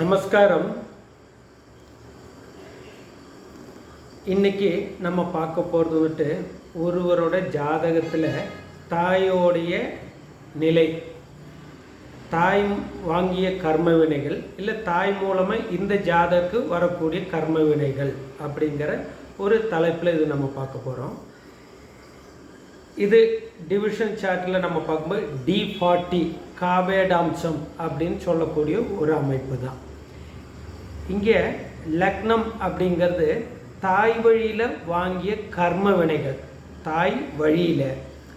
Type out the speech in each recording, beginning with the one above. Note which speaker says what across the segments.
Speaker 1: நமஸ்காரம். இன்னைக்கு நம்ம பார்க்க போகிறது வந்துட்டு ஒருவரோட ஜாதகத்தில் தாயோடைய நிலை தாய் வாங்கிய கர்ம வினைகள் இல்லை தாய் மூலமாக இந்த ஜாதகத்துக்கு வரக்கூடிய கர்ம வினைகள் அப்படிங்கிற ஒரு தலைப்பில் இது நம்ம பார்க்க போகிறோம் இது டிவிஷன் சார்ட்டில் நம்ம பார்க்கும்போது டி ஃபார்ட்டி காவேடாம்சம் அப்படின்னு சொல்லக்கூடிய ஒரு அமைப்பு தான். இங்கே லக்னம் அப்படிங்கிறது தாய் வழியில் வாங்கிய கர்ம வினைகள். தாய் வழியில்.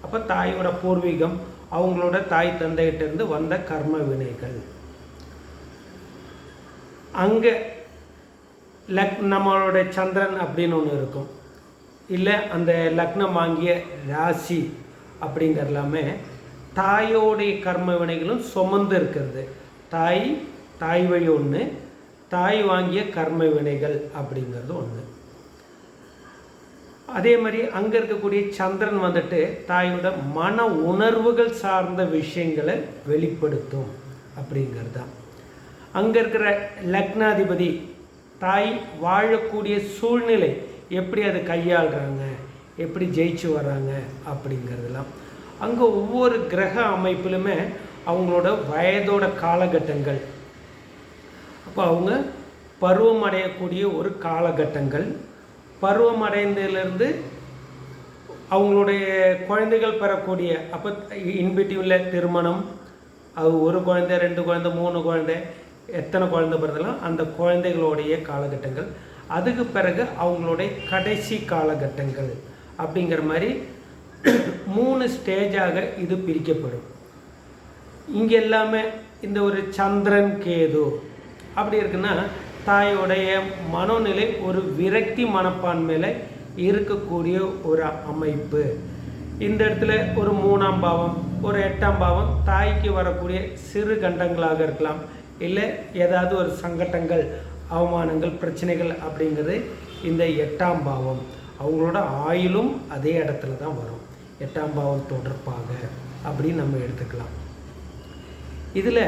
Speaker 1: அப்போ தாயோட பூர்வீகம் அவங்களோட தாய் தந்தைகிட்டேருந்து வந்த கர்ம வினைகள். அங்கே லக் நம்மளோட சந்திரன் அப்படின்னு ஒன்று இருக்கும். இல்லை அந்த லக்னம் வாங்கிய ராசி அப்படிங்கிறது எல்லாமே தாயோடைய கர்ம வினைகளும் சுமந்து இருக்கிறது. தாய் தாய் வழி ஒன்று தாய் வாங்கிய கர்ம வினைகள் அப்படிங்கிறது ஒன்று அதே மாதிரி அங்கே இருக்கக்கூடிய சந்திரன் வந்துட்டு தாயோட மன உணர்வுகள் சார்ந்த விஷயங்களை வெளிப்படுத்தும் அப்படிங்கிறது தான் அங்கே இருக்கிற லக்னாதிபதி தாய் வாழக்கூடிய சூழ்நிலை எப்படி அதை கையாளுறாங்க எப்படி ஜெயிச்சு வர்றாங்க அப்படிங்கிறதெல்லாம். அங்கே ஒவ்வொரு கிரக அமைப்பிலுமே அவங்களோட வயதோட காலகட்டங்கள் அப்போ அவங்க பருவம் அடையக்கூடிய ஒரு காலகட்டங்கள். பருவம் அடைந்ததுலேருந்து அவங்களுடைய குழந்தைகள் பெறக்கூடிய அப்போ இன்பிட்டிவில் திருமணம் அது ஒரு குழந்தை ரெண்டு குழந்தை மூணு குழந்தை எத்தனை குழந்தை பிறந்தலாம் அந்த குழந்தைகளுடைய காலகட்டங்கள். அதுக்கு பிறகு அவங்களுடைய கடைசி காலகட்டங்கள் அப்படிங்கிற மாதிரி மூணு ஸ்டேஜாக இது பிரிக்கப்படும். இங்கே எல்லாமே இந்த ஒரு சந்திரன் கேது அப்படி இருக்குன்னா தாயோடைய மனோநிலை ஒரு விரக்தி மனப்பான்மையில் இருக்கக்கூடிய ஒரு அமைப்பு. இந்த இடத்துல ஒரு மூணாம் பாவம் ஒரு எட்டாம் பாவம் தாய்க்கு வரக்கூடிய சிறு கண்டங்களாக இருக்கலாம். இல்லை ஏதாவது ஒரு சங்கட்டங்கள் அவமானங்கள் பிரச்சனைகள் அப்படிங்கிறது இந்த எட்டாம் பாவம். அவங்களோட ஆயுளும் அதே இடத்துல தான் வரும். எட்டாம் பாவம் தொடர்பாக அப்படின்னு நம்ம எடுத்துக்கலாம். இதில்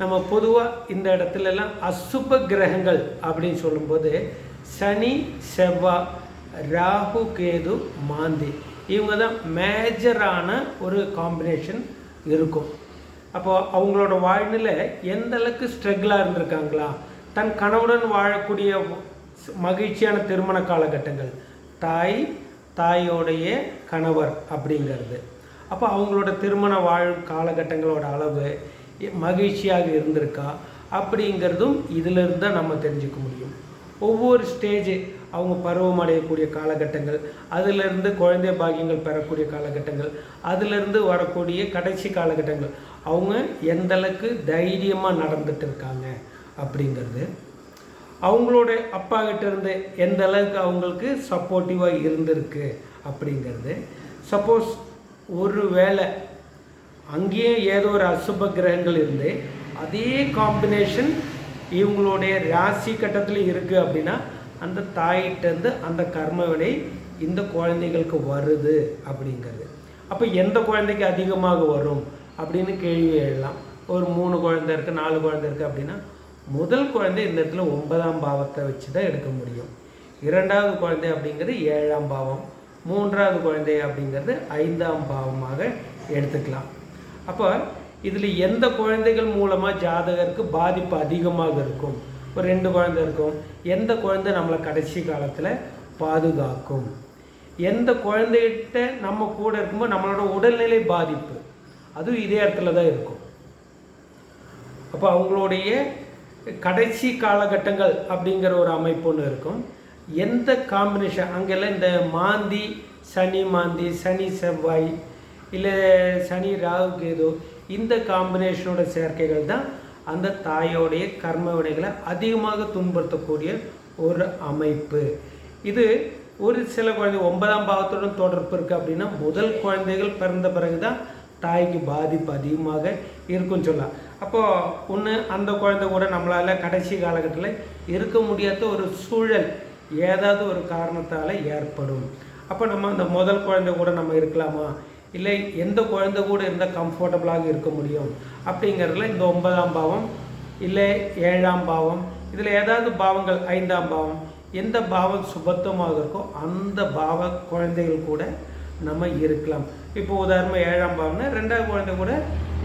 Speaker 1: நம்ம பொதுவாக இந்த இடத்துலலாம் அசுப கிரகங்கள் அப்படின்னு சொல்லும்போது சனி செவ்வாய் ராகு கேது மாந்தி. இவங்க தான் மேஜரான ஒரு காம்பினேஷன் இருக்கும். அப்போது அவங்களோட வாழ்நிலை எந்த அளவுக்கு ஸ்ட்ரகிளாக இருந்திருக்காங்களா? தன் கணவுடன் வாழக்கூடிய மகிழ்ச்சியான திருமண காலகட்டங்கள். தாய் தாயோடைய கணவர் அப்படிங்கிறது. அப்போ அவங்களோட திருமண வாழும் காலகட்டங்களோட அளவு மகிழ்ச்சியாக இருந்திருக்கா? அப்படிங்கிறதும் இதிலிருந்து தான் நம்ம தெரிஞ்சுக்க முடியும். ஒவ்வொரு ஸ்டேஜ் அவங்க பருவம் அடையக்கூடிய காலகட்டங்கள் அதிலிருந்து குழந்தை பாக்கியங்கள் பெறக்கூடிய காலகட்டங்கள் அதிலிருந்து வரக்கூடிய கடைசி காலகட்டங்கள் அவங்க எந்தளவுக்கு தைரியமாக நடந்துட்டு இருக்காங்க அப்படிங்கிறது அவங்களோட அப்பா கிட்ட இருந்து எந்த அளவுக்கு அவங்களுக்கு சப்போர்ட்டிவாக இருந்திருக்கு அப்படிங்கிறது சப்போஸ் ஒரு வேளை அங்கேயும் ஏதோ ஒரு அசுப கிரகங்கள் இருந்து அதே காம்பினேஷன் இவங்களுடைய ராசி கட்டத்தில் இருக்குது அப்படின்னா அந்த தாயிட்டேருந்து அந்த கர்ம வினை இந்த குழந்தைகளுக்கு வருது அப்படிங்கிறது. அப்போ எந்த குழந்தைக்கு அதிகமாக வரும் அப்படின்னு கேள்வி எழலாம். ஒரு மூணு குழந்தை இருக்குது நாலு குழந்தை இருக்குது அப்படின்னா முதல் குழந்தை இந்த இடத்துல ஒன்பதாம் பாவத்தை வச்சு தான் எடுக்க முடியும். இரண்டாவது குழந்தை அப்படிங்கிறது ஏழாம் பாவம். மூன்றாவது குழந்தை அப்படிங்கிறது ஐந்தாம் பாவமாக எடுத்துக்கலாம். அப்போ இதில் எந்த குழந்தைகள் மூலமாக ஜாதகருக்கு பாதிப்பு அதிகமாக இருக்கும்? ஒரு ரெண்டு குழந்தை இருக்கும். எந்த குழந்தை நம்மளை கடைசி காலத்தில் பாதுகாக்கும்? எந்த குழந்தைகிட்ட நம்ம கூட இருக்கும்போது நம்மளோட உடல்நிலை பாதிப்பு? அதுவும் இதே இடத்துல தான் இருக்கும். அப்போ அவங்களுடைய கடைசி காலகட்டங்கள் அப்படிங்கிற ஒரு அமைப்பு ஒன்று இருக்கும். எந்த காம்பினேஷன் அங்கெல்லாம் இந்த மாந்தி சனி மாந்தி சனி செவ்வாய் இல்லை சனி ராகு கேது இந்த காம்பினேஷனோட சேர்க்கைகள் தான் அந்த தாயோடைய கர்ம வினைகளை அதிகமாக துன்புறுத்தக்கூடிய ஒரு அமைப்பு. இது ஒரு சில குழந்தை ஒன்பதாம் பாவத்துடன் தொடர்பு இருக்குது அப்படின்னா முதல் குழந்தைகள் பிறந்த பிறகு தான் தாய்க்கு பாதிப்பு அதிகமாக இருக்குன்னு சொல்லலாம். அப்போது ஒன்று அந்த குழந்தை கூட நம்மளால் கடைசி காலகட்டத்தில் இருக்க முடியாத ஒரு சூழல் ஏதாவது ஒரு காரணத்தால் ஏற்படும். அப்போ நம்ம அந்த முதல் குழந்தை கூட நம்ம இருக்கலாமா? இல்லை எந்த குழந்தை கூட இருந்தால் கம்ஃபர்டபுளாக இருக்க முடியும். அப்படிங்கிறதுல இந்த ஒன்பதாம் பாவம் இல்லை ஏழாம் பாவம் இதில் ஏதாவது பாவங்கள் ஐந்தாம் பாவம் எந்த பாவம் சுபத்துவமாக இருக்கோ அந்த பாவ குழந்தைகள் கூட நம்ம இருக்கலாம். இப்போ உதாரணமாக ஏழாம் பாவம்னா ரெண்டாவது குழந்தை கூட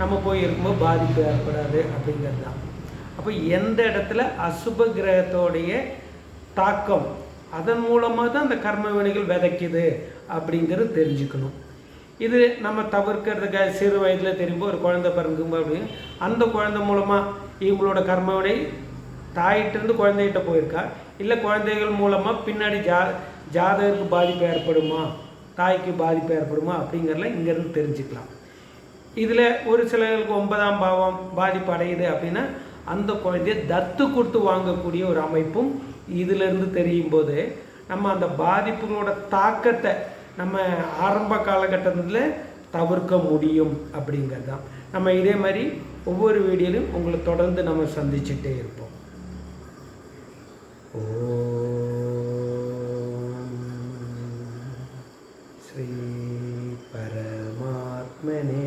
Speaker 1: நம்ம போய் இருக்கும்போது பாதிப்பு ஏற்படாது அப்படிங்கிறது தான். அப்போ எந்த இடத்துல அசுப கிரகத்தோடைய தாக்கம் அதன் மூலமாக தான் அந்த கர்ம வினைகள் விதைக்குது அப்படிங்கிறது தெரிஞ்சுக்கணும். இது நம்ம தவிர்க்கிறதுக்காக சிறு வயதில் தெரியும்போது ஒரு குழந்தை பிறக்கும்போது அப்படின்னு அந்த குழந்தை மூலமாக இவங்களோட கர்மவினை தாயிட்டிருந்து குழந்தைகிட்ட போயிருக்கா? இல்லை குழந்தைகள் மூலமாக பின்னாடி ஜா ஜாதகருக்கு பாதிப்பு ஏற்படுமா? தாய்க்கு பாதிப்பு ஏற்படுமா? அப்படிங்கிறத இங்கேருந்து தெரிஞ்சுக்கலாம். இதில் ஒரு சிலருக்கு ஒன்பதாம் பாவம் பாதிப்பு அடையுது அப்படின்னா அந்த குழந்தைய தத்து கொடுத்து வாங்கக்கூடிய ஒரு அமைப்பும் இதிலிருந்து தெரியும் போது நம்ம அந்த பாதிப்புகளோட தாக்கத்தை நம்ம ஆரம்ப காலகட்டத்தில் தவிர்க்க முடியும் அப்படிங்கிறது தான் நம்ம இதே மாதிரி ஒவ்வொரு வீடியோலையும் உங்களை தொடர்ந்து நம்ம சந்திச்சுட்டே இருப்போம். ஓ ஸ்ரீ பரமாத்மனே